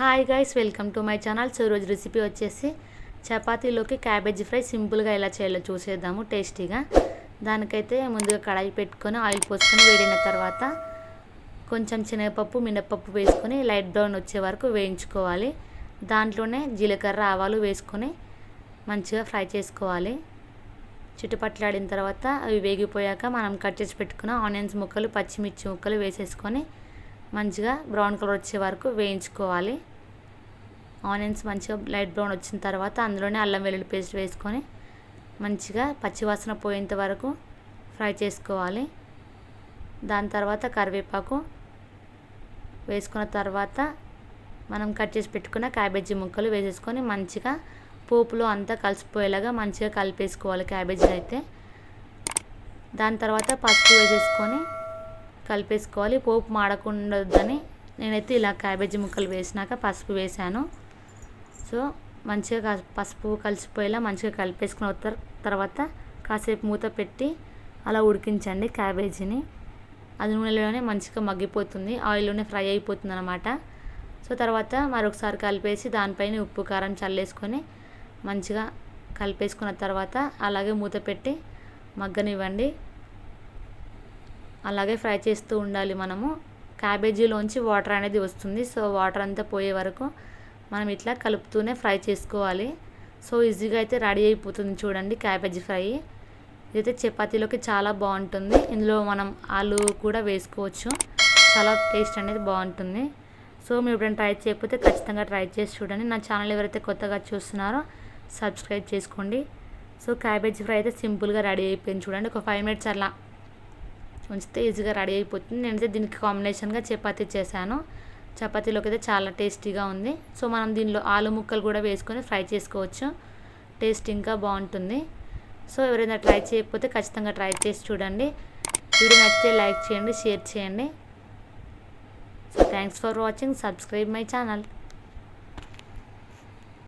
Hi guys welcome to my channel so ఈరోజు recipe వచ్చేసి చపాతీలోకి క్యాబేజీ ఫ్రై సింపుల్గా ఎలా చేయాలో చూసేద్దాము టేస్టీగా దానికైతే ముందుగా కడాయి పెట్టుకొని ఆయిల్ పోసుకొని వేడిన తర్వాత కొంచెం శనగపప్పు మినపప్పు వేసుకొని లైట్ బ్రౌన్ వచ్చే వరకు వేయించుకోవాలి. దాంట్లోనే జీలకర్ర ఆవాలు వేసుకొని మంచిగా ఫ్రై చేసుకోవాలి. చుట్టుపట్లాడిన తర్వాత అవి వేగిపోయాక మనం కట్ చేసి పెట్టుకున్న ఆనియన్స్ ముక్కలు పచ్చిమిర్చి ముక్కలు వేసేసుకొని మంచిగా బ్రౌన్ కలర్ వచ్చే వరకు వేయించుకోవాలి. ఆనియన్స్ మంచిగా లైట్ బ్రౌన్ వచ్చిన తర్వాత అందులోనే అల్లం వెల్లుల్లి పేస్ట్ వేసుకొని మంచిగా పచ్చివాసన పోయేంత వరకు ఫ్రై చేసుకోవాలి. దాని తర్వాత కరివేపాకు వేసుకున్న తర్వాత మనం కట్ చేసి పెట్టుకున్న క్యాబేజీ ముక్కలు వేసేసుకొని మంచిగా పోపులో అంతా కలిసిపోయేలాగా మంచిగా కలిపేసుకోవాలి క్యాబేజీ అయితే. దాని తర్వాత పసుపు వేసేసుకొని కలిపేసుకోవాలి. పోపు మాడకుండదని నేనైతే ఇలా క్యాబేజీ ముక్కలు వేసినాక పసుపు వేసాను సో మంచిగా పసుపు కలిసిపోయేలా మంచిగా కలిపేసుకున్న తర్వాత కాసేపు మూత పెట్టి అలా ఉడికించండి క్యాబేజీని. అది నూనెలోనే మంచిగా మగ్గిపోతుంది. ఆయిల్లోనే ఫ్రై అయిపోతుంది అనమాట సో తర్వాత మరొకసారి కలిపేసి దానిపైన ఉప్పు కారం చల్లేసుకొని మంచిగా కలిపేసుకున్న తర్వాత అలాగే మూత పెట్టి మగ్గనివ్వండి. అలాగే ఫ్రై చేస్తూ ఉండాలి మనము. క్యాబేజీలోంచి వాటర్ అనేది వస్తుంది. సో వాటర్ అంతా పోయే వరకు మనం ఇట్లా కలుపుతూనే ఫ్రై చేసుకోవాలి. సో ఈజీగా అయితే రెడీ అయిపోతుంది చూడండి క్యాబేజీ ఫ్రై. ఇదైతే చపాతీలోకి చాలా బాగుంటుంది. ఇందులో మనం ఆలు కూడా వేసుకోవచ్చు. చాలా టేస్ట్ అనేది బాగుంటుంది. సో మీరు ఎప్పుడైనా ట్రై చేయకపోతే ఖచ్చితంగా ట్రై చేసి చూడండి. నా ఛానల్ ఎవరైతే కొత్తగా చూస్తున్నారో సబ్స్క్రైబ్ చేసుకోండి. సో క్యాబేజీ ఫ్రై అయితే సింపుల్గా రెడీ అయిపోయింది చూడండి. ఒక ఫైవ్ మినిట్స్ అలా ఉంచితే ఈజీగా రెడీ అయిపోతుంది. నేనైతే దీనికి కాంబినేషన్గా చపాతీ చేశాను. చపాతీలోకి అయితే చాలా టేస్టీగా ఉంది. సో మనం దీనిలో ఆలు ముక్కలు కూడా వేసుకొని ఫ్రై చేసుకోవచ్చు. టేస్ట్ ఇంకా బాగుంటుంది. సో ఎవరైనా ట్రై చేయకపోతే ఖచ్చితంగా ట్రై చేసి చూడండి. వీడియో నచ్చితే లైక్ చేయండి షేర్ చేయండి. So thanks for watching. Subscribe my channel.